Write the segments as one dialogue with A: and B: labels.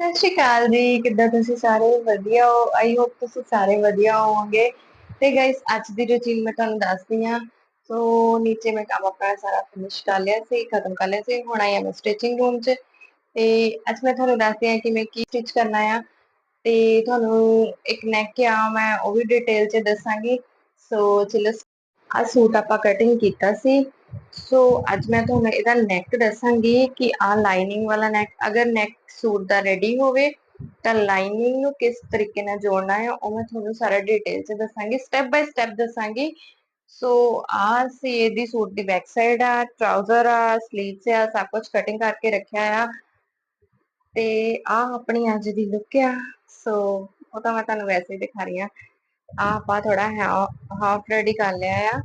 A: ਸਤਿ ਸ਼੍ਰੀ ਅਕਾਲ ਜੀ, ਕਿੱਦਾਂ ਤੁਸੀਂ ਸਾਰੇ ਵਧੀਆ ਹੋ? ਆਈ ਹੋਪ ਤੁਸੀਂ ਸਾਰੇ ਵਧੀਆ ਹੋਵੋਗੇ। ਤੇ ਗਾਇਸ ਅੱਜ ਦੀ ਰੁਟੀਨ ਮੈਂ ਤੁਹਾਨੂੰ ਦੱਸਦੀ ਹਾਂ। ਸੋ ਨੀਚੇ ਮੈਂ ਕੰਮ ਆਪਣਾ ਸਾਰਾ ਫਿਨਿਸ਼ ਕਰ ਲਿਆ ਸੀ, ਖਤਮ ਕਰ ਲਿਆ ਸੀ। ਹੁਣ ਆਈ ਹਾਂ ਮੈਂ ਸਟਿਚਿੰਗ ਰੂਮ 'ਚ। ਤੇ ਅੱਜ ਮੈਂ ਤੁਹਾਨੂੰ ਦੱਸਦੀ ਹਾਂ ਕਿ ਮੈਂ ਕੀ ਸਟਿਚ ਕਰਨਾ ਆ। ਤੇ ਤੁਹਾਨੂੰ ਇੱਕ ਨੈਕ ਆ, ਮੈਂ ਉਹ ਵੀ ਡਿਟੇਲ 'ਚ ਦੱਸਾਂਗੀ। ਸੋ ਚਲੋ ਆ ਸੂਟ ਆਪਾਂ ਕਟਿੰਗ ਕੀਤਾ ਸੀ। ਸੋ ਅੱਜ ਮੈਂ ਤੁਹਾਨੂੰ ਇਹਦਾ ਨੈਕ ਦੱਸਾਂਗੀ ਕਿ ਆ ਲਾਈਨਿੰਗ ਵਾਲਾ ਨੈਕ ਅਗਰ ਨੈਕ ਸੂਟ ਦਾ ਰੈਡੀ ਹੋਵੇ, ਤਾਂ ਲਾਈਨਿੰਗ ਨੂੰ ਕਿਸ ਤਰੀਕੇ ਨਾਲ ਜੋੜਨਾ ਹੈ, ਉਹ ਮੈਂ ਤੁਹਾਨੂੰ ਸਾਰਾ ਡਿਟੇਲ 'ਚ ਦੱਸਾਂਗੀ ਸਟੈਪ ਬਾਈ ਸਟੈਪ ਦੱਸਾਂਗੀ। ਸੋ ਆ ਸੀ ਇਹਦੀ ਸੂਟ ਦੀ ਬੈਕ ਸਾਈਡ ਆ ਟਰਾਊਜ਼ਰ ਆ ਸਲੀਵਸ ਆ, ਸਭ ਕੁਝ ਕਟਿੰਗ ਕਰਕੇ ਰੱਖਿਆ ਆ। ਤੇ ਆ ਆਪਣੀ ਅੱਜ ਦੀ ਲੁੱਕ ਆ। ਸੋ ਉਹ ਤਾਂ ਮੈਂ ਤੁਹਾਨੂੰ ਵੈਸੇ ਹੀ ਦਿਖਾ ਰਹੀ ਆ ਆ ਆਪਾਂ ਥੋੜਾ ਹਾਫ ਰੈਡੀ ਕਰ ਲਿਆ ਆ।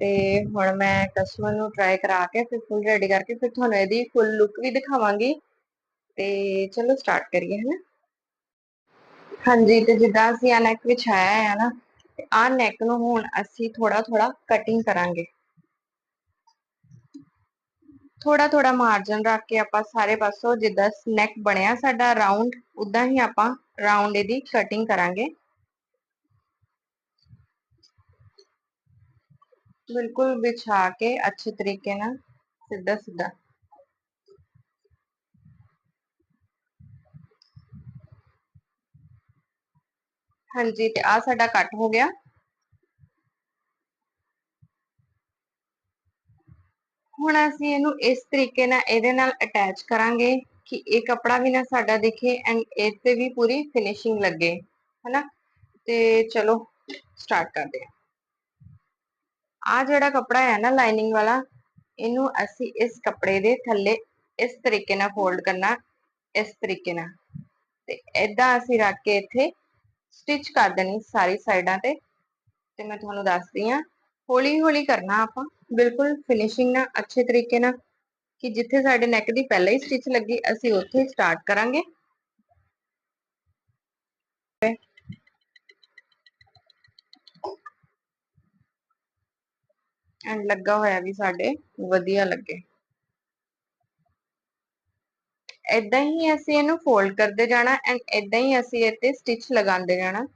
A: ਤੇ ਹੁਣ ਮੈਂ ਕਸਟਮਰ ਨੂੰ ਟਰਾਈ ਕਰਾ ਕੇ ਫਿਰ ਫੁੱਲ ਰੈਡੀ ਕਰਕੇ ਫਿਰ ਤੁਹਾਨੂੰ ਇਹਦੀ ਫੁੱਲ ਲੁੱਕ ਵੀ ਦਿਖਾਵਾਂਗੀ। ਤੇ ਚਲੋ ਸਟਾਰਟ ਕਰੀਏ, ਹਨਾ? ਹਾਂਜੀ, ਤੇ ਜਿੱਦਾਂ ਅਸੀਂ ਆ ਨੈਕ ਵਿਛਾਇਆ ਹੈ ਨਾ ਆ ਨੈਕ ਨੂੰ ਹੁਣ ਅਸੀਂ ਥੋੜਾ ਥੋੜਾ ਕਟਿੰਗ ਕਰਾਂਗੇ। ਥੋੜਾ ਥੋੜਾ ਮਾਰਜਨ ਰੱਖ ਕੇ ਆਪਾਂ ਸਾਰੇ ਪਾਸੋਂ ਜਿੱਦਾਂ ਨੈਕ ਬਣਿਆ ਸਾਡਾ ਰਾਉਂਡ ਉਦਾਂ ਹੀ ਆਪਾਂ ਰਾਉਂਡ ਇਹਦੀ ਕਟਿੰਗ ਕਰਾਂਗੇ। ਬਿਲਕੁਲ ਵਿਛਾ ਕੇ ਅੱਛੇ ਤਰੀਕੇ ਨਾਲ ਸਿੱਧਾ ਸਿੱਧਾ। ਹਾਂਜੀ, ਤੇ ਆ ਸਾਡਾ ਕੱਟ ਹੋ ਗਿਆ। ਹੁਣ ਅਸੀਂ ਇਹਨੂੰ ਇਸ ਤਰੀਕੇ ਨਾਲ ਇਹਦੇ ਨਾਲ ਅਟੈਚ ਕਰਾਂਗੇ ਕਿ ਇਹ ਕਪੜਾ ਵੀ ਨਾ ਸਾਡਾ ਦਿਖੇ ਐਂਡ ਇਹ ਤੇ ਵੀ ਪੂਰੀ ਫਿਨਿਸ਼ਿੰਗ ਲੱਗੇ, ਹੈਨਾ? ਤੇ ਚਲੋ ਸਟਾਰਟ ਕਰਦੇ ਹਾਂ। ਆ ਜਿਹੜਾ ਕਪੜਾ ਹੈ ਨਾ ਲਾਈਨਿੰਗ ਵਾਲਾ, ਇਹਨੂੰ ਅਸੀਂ ਇਸ ਕਪੜੇ ਦੇ ਥੱਲੇ ਇਸ ਤਰੀਕੇ ਨਾਲ ਫੋਲਡ ਕਰਨਾ, ਇਸ ਤਰੀਕੇ ਨਾਲ। ਤੇ ਇਦਾਂ ਅਸੀਂ ਰੱਖ ਕੇ ਇੱਥੇ ਸਟਿਚ ਕਰ ਦੇਣੀ ਸਾਰੀ ਸਾਈਡਾਂ ਤੇ। ਤੇ ਮੈਂ ਤੁਹਾਨੂੰ ਦੱਸਦੀ ਆ ਹੌਲੀ ਹੌਲੀ ਕਰਨਾ ਆਪਾਂ। ਬਿਲਕੁਲ ਫਿਨਿਸ਼ਿੰਗ ਨਾਲ, ਅੱਛੇ ਤਰੀਕੇ ਨਾਲ, ਕਿ ਜਿੱਥੇ ਸਾਡੇ ਨੈਕ ਦੀ ਪਹਿਲਾਂ ਹੀ ਸਟਿਚ ਲੱਗੀ, ਅਸੀਂ ਉੱਥੇ ਸਟਾਰਟ ਕਰਾਂਗੇ। ਐਂਡ ਲੱਗਾ ਹੋਇਆ ਵੀ ਸਾਡੇ ਵਧੀਆ ਲੱਗੇ। ਇਦਾਂ ਹੀ ਅਸੀਂ ਇਹਨੂੰ ਫੋਲਡ ਕਰਦੇ ਜਾਣਾ ਐਂਡ ਇਦਾਂ ਹੀ ਅਸੀਂ ਇੱਥੇ ਸਟਿਚ ਲਗਾਉਂਦੇ ਜਾਣਾ।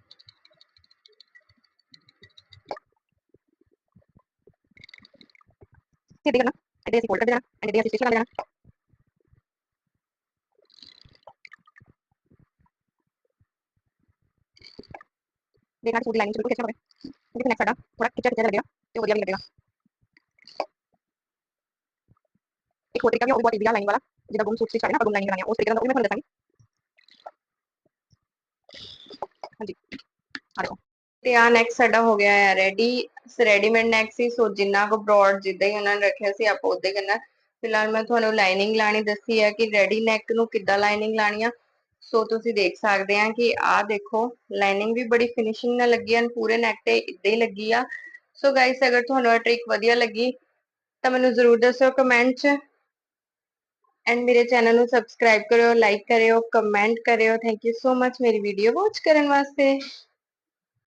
A: ਸਿੱਧੇ ਕਰਨਾ ਇੱਥੇ ਅਸੀਂ ਫੋਲਡ ਕਰਦੇ ਜਾਣਾ ਐਂਡ ਇੱਥੇ ਅਸੀਂ ਸਟਿਚ ਲਗਾਉਂਦੇ ਜਾਣਾ। ਦੇਖਣਾ ਸੂਟ ਲਾਈਨਿੰਗ ਬਿਲਕੁਲ ਖਿੱਚਣਾ ਪਵੇ ਕਿਉਂਕਿ ਨੈਕ ਸਾਡਾ ਥੋੜਾ ਖਿੱਚਿਆ ਖਿੱਚਿਆ ਲੱਗੇਗਾ ਤੇ ਵਧੀਆ ਵੀ ਲੱਗੇਗਾ ਇੱਕ ਹੋਰ ਤਰੀਕਾ ਵੀ ਉਹ ਬਹੁਤ ਵਧੀਆ ਲਾਈਨਿੰਗ ਵਾਲਾ ਜਿਹਦਾ ਗੁੰਮ ਸੂਟ ਸਟਿਚ ਕਰਦੇ ਨਾ ਆਪਾਂ ਗੁੰਮ ਲਾਈਨਿੰਗ ਕਰਾਣੀ ਆ ਉਸ ਤਰੀਕੇ ਨਾਲ ਉਹ ਮੈਂ ਤੁਹਾਨੂੰ ਦੱਸਾਂਗੀ ਹਾਂਜੀ ਆ ਦੇਖੋ ਤੇ ਆ ਨੈਕ ਸਾਡਾ ਹੋ ਗਿਆ ਹੈ ਰੈਡੀ ਰੈਡੀਮੇਡ ਨੈਕ ਸੀ ਸੋ ਜਿੰਨਾ ਕੋ ਬ੍ਰੌਡ ਜਿੱਦਾਂ ਹੀ ਉਹਨਾਂ ਨੇ ਰੱਖਿਆ ਸੀ ਆਪਾਂ ਉਦਾਂ ਕਰਨਾ ਫਿਲਹਾਲ ਮੈਂ ਤੁਹਾਨੂੰ ਲਾਈਨਿੰਗ ਲਾਣੀ ਦੱਸੀ ਹੈ ਕਿ ਰੈਡੀ ਨੈਕ ਨੂੰ ਕਿੱਦਾਂ ਲਾਈਨਿੰਗ ਲਾਣੀ ਆ ਸੋ ਤੁਸੀਂ ਦੇਖ ਸਕਦੇ ਆ ਕਿ ਆਹ ਦੇਖੋ ਲਾਈਨਿੰਗ ਵੀ ਬੜੀ ਫਿਨਿਸ਼ਿੰਗ ਨਾਲ ਲੱਗੀ ਹੈ ਪੂਰੇ ਨੈਕ ਤੇ ਇਦਾਂ ਹੀ ਲੱਗੀ ਆ ਸੋ ਗਾਇਸ ਅਗਰ ਤੁਹਾਨੂੰ ਇਹ ਟ੍ਰਿਕ ਵਧੀਆ ਲੱਗੀ ਤਾਂ ਮੈਨੂੰ ਜ਼ਰੂਰ ਦੱਸਿਓ ਕਮੈਂਟ 'ਚ ਐਂਡ ਮੇਰੇ ਚੈਨਲ ਨੂੰ ਸਬਸਕ੍ਰਾਈਬ ਕਰਿਓ ਲਾਈਕ ਕਰਿਓ ਕਮੈਂਟ ਕਰਿਓ. ਥੈਂਕ ਯੂ ਸੋ ਮਚ ਮੇਰੀ ਵੀਡੀਓ ਵਾਚ ਕਰਨ ਵਾਸਤੇ।